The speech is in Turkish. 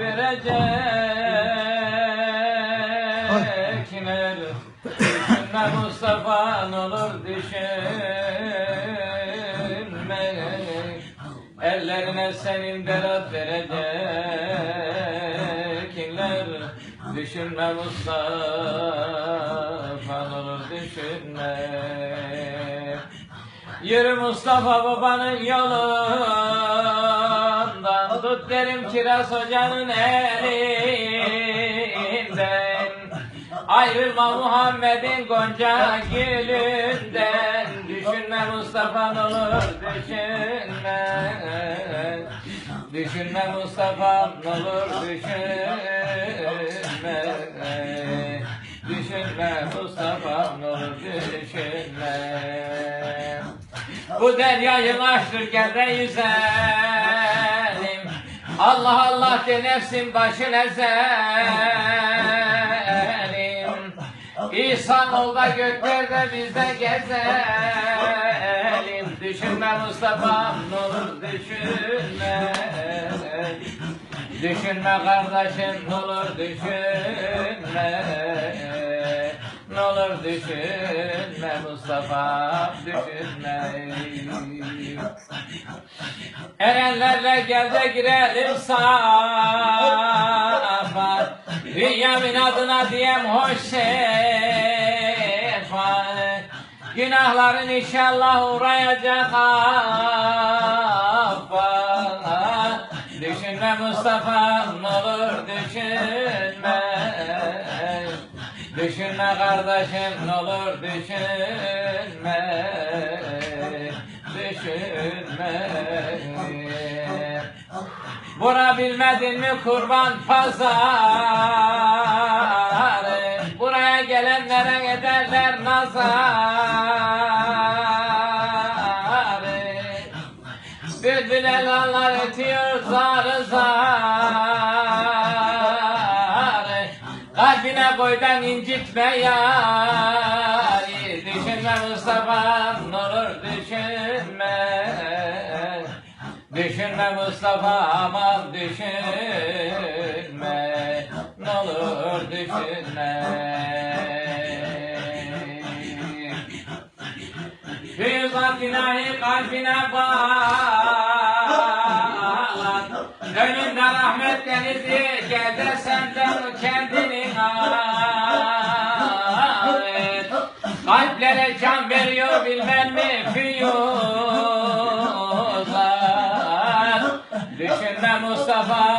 verecekler Düşünme Mustafa ne olur düşünme Ellerine senin berat verecekler Düşünme Mustafa ne olur düşünme Yürü Mustafa babanın yolundan Tut derim Kiraz hocanın elinden. Ayrılma Muhammed'in gonca gülünden. Düşünme Mustafa ne olur düşünme. Düşünme Mustafa ne olur düşünme. Düşünme Mustafa ne olur düşünme. Bu deryayı aşırken de yüzelim Allah Allah de nefsin başın ezelim İhsan ol da göklerde biz de gezelim. Düşünme Mustafa olur düşünme. Düşünme kardeşim olur düşünme düşünme Mustafa düşünme Erenlerle gel de girelim safa. Dünyamin adına diyem hoş sefa Günahların inşallah uğrayacak affa Düşünme Mustafa ne olur düşünme Düşünme kardeşim ne olur düşünme. Düşünme. Bura bilmedin mi kurban pazarı? Buraya gelenlere ederler nazarı. Bülbül elanlar ötüyor Koydan incitme yari Düşünme Mustafa ne olur düşünme Düşünme Mustafa aman düşünme. Ne olur düşünme. Füyüzat ilahi kalbine bağlan. Önünde rahmet denizi gel de senden Nerelere can veriyor bilmem mi Fiyuzlar Düşünme Mustafa.